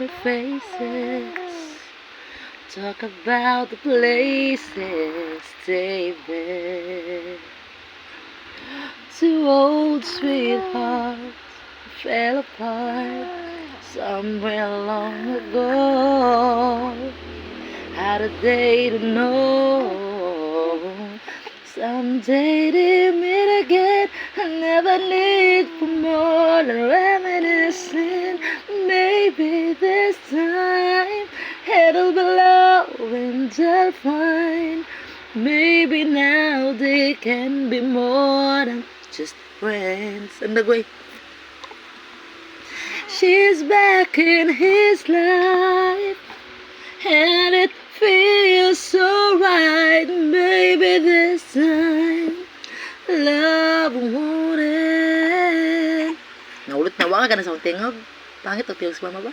happy faces. Talk about the places they've been. Two old sweethearts fell apart somewhere long ago. How did they know? Someday they meet again. I never need this time it'll be love and just fine. Maybe now they can be more than just friends. And the way she's back in his life, and it feels so right. Maybe this time love won't end. Naulit na waka ka na sa tingog. Pangit o feels mama ba?